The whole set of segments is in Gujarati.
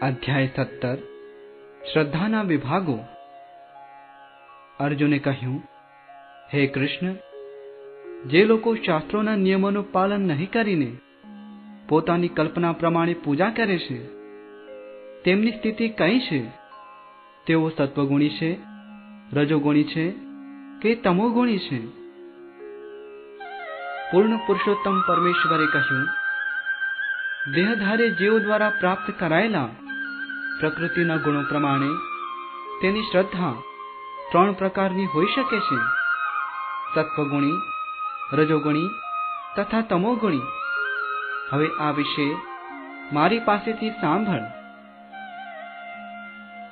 અધ્યાય સત્તર શ્રદ્ધાના વિભાગો અર્જુને કહ્યું હે કૃષ્ણ જે લોકો શાસ્ત્રોના નિયમોનું પાલન નહીં કરીને પોતાની કલ્પના પ્રમાણે પૂજા કરે છે તેમની સ્થિતિ કઈ છે તેઓ સત્વગુણી છે રજોગુણી છે કે તમોગુણી છે પૂર્ણ પુરુષોત્તમ પરમેશ્વરે કહ્યું દેહધારે જીવ દ્વારા પ્રાપ્ત કરાયેલા પ્રકૃતિના ગુણો પ્રમાણે તેની શ્રદ્ધા ત્રણ પ્રકારની હોઈ શકે છે. સત્વગુણી રજોગુણી તથા તમોગુણી. હવે આ વિશે મારી પાસેથી સાંભળ.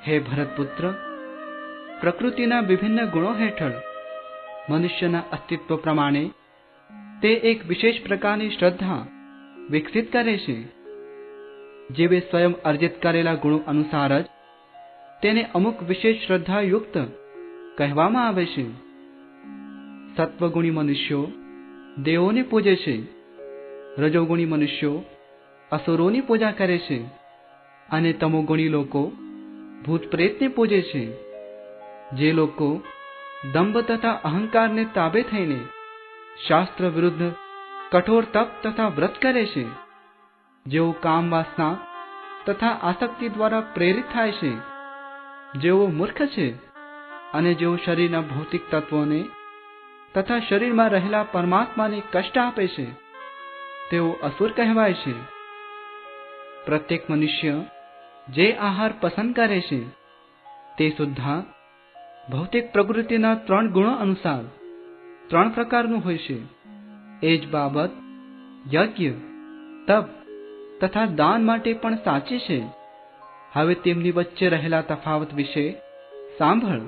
હે ભરતપુત્ર, પ્રકૃતિના વિભિન્ન ગુણો હેઠળ મનુષ્યના અસ્તિત્વ પ્રમાણે તે એક વિશેષ પ્રકારની શ્રદ્ધા વિકસિત કરે છે. જેવે સ્વયં અર્જિત કરેલા ગુણો અનુસાર જ તેને અમુક વિશેષ શ્રદ્ધાયુક્ત કહેવામાં આવે છે. સત્વગુણી મનુષ્યો દેવોને પૂજે છે. રજોગુણી મનુષ્યો અસુરોની પૂજા કરે છે. અને તમોગુણી લોકો ભૂત પ્રેતને પૂજે છે. જે લોકો દંભ તથા અહંકારને તાબે થઈને શાસ્ત્ર વિરુદ્ધ કઠોર તપ તથા વ્રત કરે છે. જેઓ કામ વાસના તથા આસક્તિ દ્વારા પ્રેરિત થાય છે, જેઓ મૂર્ખ છે અને જેઓ શરીરના ભૌતિક તત્વોને તથા શરીરમાં રહેલા પરમાત્માને કષ્ટ આપે છે, તેઓ અસુર કહેવાય છે. પ્રત્યેક મનુષ્ય જે આહાર પસંદ કરે છે, તે સુદ્ધા ભૌતિક પ્રકૃતિના ત્રણ ગુણો અનુસાર ત્રણ પ્રકારનું હોય છે. એ જ બાબત યજ્ઞ, તપ તથા દાન માટે પણ સાચી છે. હવે તેમની વચ્ચે રહેલા તફાવત વિશે સાંભળ.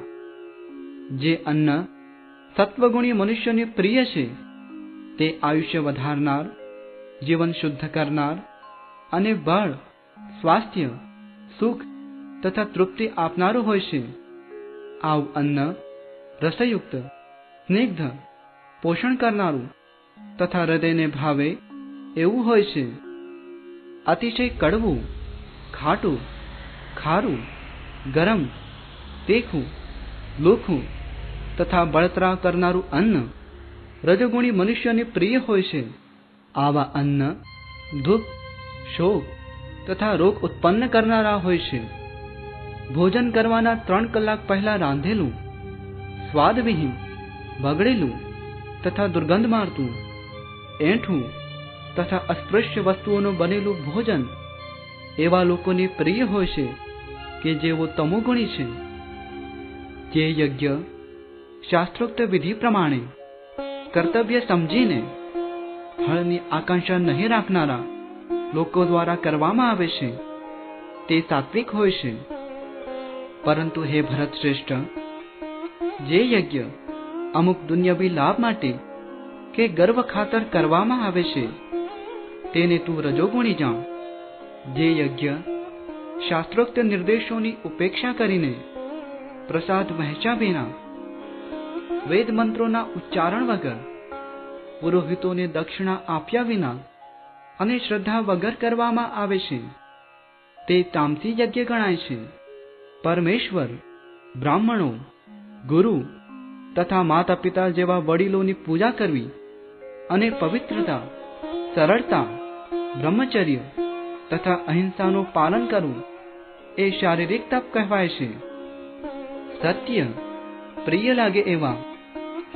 જે અન્ન સત્વગુણી મનુષ્યને પ્રિય છે, તે આયુષ્ય વધારનાર, જીવન શુદ્ધ કરનાર અને બળ, સ્વાસ્થ્ય, સુખ તથા તૃપ્તિ આપનારું હોય છે. આવું અન્ન રસયુક્ત, સ્નિગ્ધ, પોષણ કરનારું તથા હૃદયને ભાવે એવું હોય છે. અતિશય કડવું, ખાટું, ખારું, ગરમ, તીખું, લોખું તથા બળતરા કરનારું અન્ન રજોગુણી મનુષ્યને પ્રિય હોય છે. આવા અન્ન દુઃખ શોક તથા રોગ ઉત્પન્ન કરનારા હોય છે. ભોજન કરવાના ત્રણ કલાક પહેલા રાંધેલું, સ્વાદવિહીન, બગડેલું તથા દુર્ગંધ મારતું, એઠું તથા અસ્પૃશ્ય વસ્તુઓનું બનેલું ભોજન એવા લોકોને પ્રિય હોય છે કે જેઓ તમોગુણી છે. જે યજ્ઞ, શાસ્ત્રોક્ત વિધિ પ્રમાણે કર્તવ્ય સમજીને ફળની આકાંક્ષા નહીં રાખનારા લોકો દ્વારા કરવામાં આવે છે, તે સાત્વિક હોય છે. પરંતુ હે ભરત શ્રેષ્ઠ, જે યજ્ઞ અમુક દુન્યવી લાભ માટે કે ગર્વ ખાતર કરવામાં આવે છે તેને તું રજોગુણી જાણ જે યજ્ઞ શાસ્ત્રોક્ત નિર્દેશોની ઉપેક્ષા કરીને પ્રસાદ વહેંચ્યા વિના વેદ મંત્રોના ઉચ્ચારણ વગર, પુરોહિતોને દક્ષિણા આપ્યા વિના અને શ્રદ્ધા વગર કરવામાં આવે છે, તે તામસી યજ્ઞ ગણાય છે. પરમેશ્વર, બ્રાહ્મણો, ગુરુ તથા માતા પિતા જેવા વડીલોની પૂજા કરવી અને પવિત્રતા, સરળતા બ્રહ્મચર્ય તથા અહિંસાનું પાલન કરવું એ શારીરિક તપ કહેવાય છે. સત્ય પ્રિય લાગે એવા,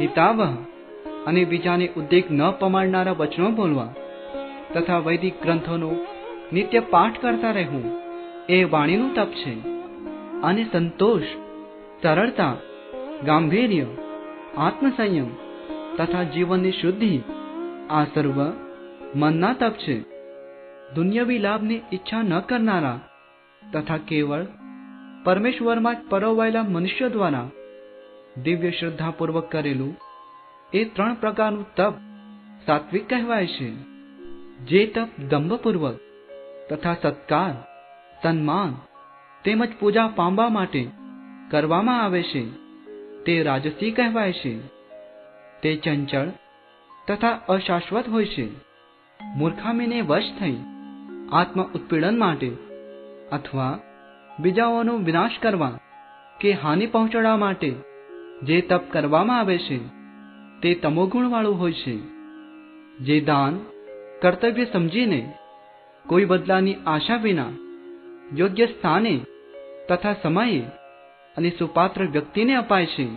હિતાવહ અને બીજાને ઉદ્દેગ ન પમાડનારા વચનો બોલવા તથા વૈદિક ગ્રંથોનો નિત્ય પાઠ કરતા રહેવું એ વાણીનું તપ છે. અને સંતોષ, સરળતા, ગાંભીર્ય, આત્મસંયમ તથા જીવનની શુદ્ધિ આ સર્વ મનના તપ છે. દુન્યવી લાભની ઈચ્છા ન કરનારા તથા કેવળ પરમેશ્વરમાં જ પરોવાયેલા મનુષ્ય દ્વારા દિવ્ય શ્રદ્ધાપૂર્વક કરેલું એ ત્રણ પ્રકારનું તપ સાત્વિક કહેવાય છે. જે તપ દંભપૂર્વક તથા સત્કાર, સન્માન તેમજ પૂજા પામવા માટે કરવામાં આવે છે તે રાજસી કહેવાય છે. તે ચંચળ તથા અશાશ્વત હોય છે. મૂર્ખામીને વશ થઈ આત્મ ઉત્પીડન માટે અથવા બીજાઓનો વિનાશ કરવા કે હાનિ પહોંચાડવા માટે જે તપ કરવામાં આવે છે, તે તમોગુણવાળું હોય છે. જે દાન, કર્તવ્ય સમજીને કોઈ બદલાની આશા વિના યોગ્ય સ્થાને તથા સમયે અને સુપાત્ર વ્યક્તિને અપાય છે,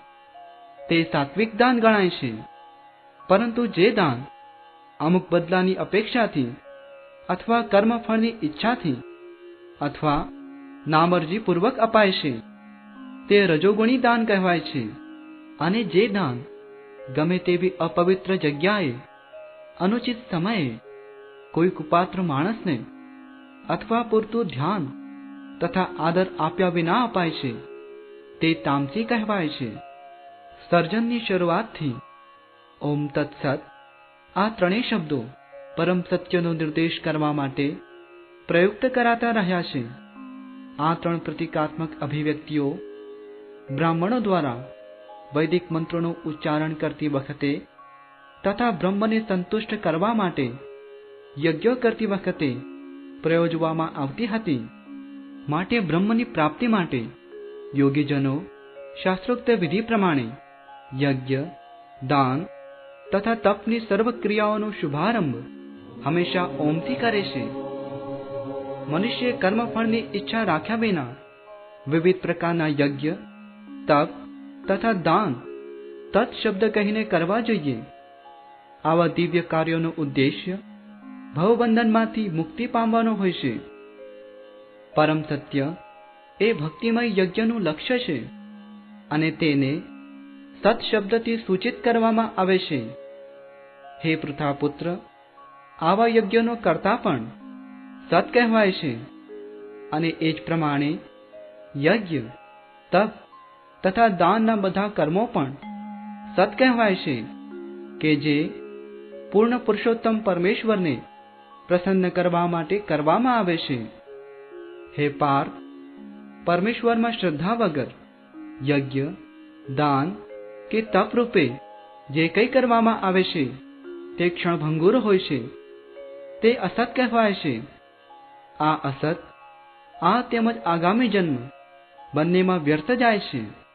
તે સાત્વિક દાન ગણાય છે. પરંતુ જે દાન અમુક બદલાની અપેક્ષાથી અથવા કર્મફળની ઈચ્છાથી અથવા નામરજીપૂર્વક અપાય છે. તે રજોગુણી દાન કહેવાય છે અને જે દાન ગમે તેવી અપવિત્ર જગ્યાએ, અનુચિત સમયે કોઈ કુપાત્ર માણસને અથવા પૂરતું ધ્યાન તથા આદર આપ્યા વિના અપાય છે, તે તામસી કહેવાય છે. સર્જનની શરૂઆતથી ઓમ તત્સત આ ત્રણેય શબ્દો પરમ સત્યનો નિર્દેશ કરવા માટે પ્રયુક્ત કરાતા રહ્યા છે. આ ત્રણ પ્રતિકાત્મક અભિવ્યક્તિઓ બ્રાહ્મણો દ્વારા વૈદિક મંત્રોનું ઉચ્ચારણ કરતી વખતે તથા બ્રહ્મને સંતુષ્ટ કરવા માટે યજ્ઞો કરતી વખતે પ્રયોજવામાં આવતી હતી, માટે બ્રહ્મની પ્રાપ્તિ માટે યોગીજનો શાસ્ત્રોક્ત વિધિ પ્રમાણે યજ્ઞ, દાન તથા તપની સર્વ ક્રિયાઓનો શુભારંભ હંમેશા ઓમથી કરે છે. મનુષ્ય કર્મફળની ઈચ્છા રાખ્યા વિના વિવિધ પ્રકારના યજ્ઞ, તપ તથા દાન તત્ શબ્દ કહીને કરવા જોઈએ. આવા દિવ્ય કાર્યોનો ઉદ્દેશ્ય ભવબંધનમાંથી મુક્તિ પામવાનો હોય છે. પરમ સત્ય એ ભક્તિમય યજ્ઞનું લક્ષ્ય છે અને તેને સત શબ્દથી સૂચિત કરવામાં આવે છે. હે પૃથાપુત્ર આવા યજ્ઞનો કરતા પણ સત કહેવાય છે. અને એ જ પ્રમાણે યજ્ઞ, તપ તથા દાનના બધા કર્મો પણ સત કહેવાય છે કે જે પૂર્ણ પુરુષોત્તમ પરમેશ્વરને પ્રસન્ન કરવા માટે કરવામાં આવે છે. હે પાર્થ, પરમેશ્વરમાં શ્રદ્ધા વગર યજ્ઞ, દાન કે તપ રૂપે જે કંઈ કરવામાં આવે છે, તે ક્ષણભંગુર હોય છે. તે અસત કહેવાય છે. આ અસત આ તેમજ આગામી જન્મ બંનેમાં વ્યર્થ જાય છે.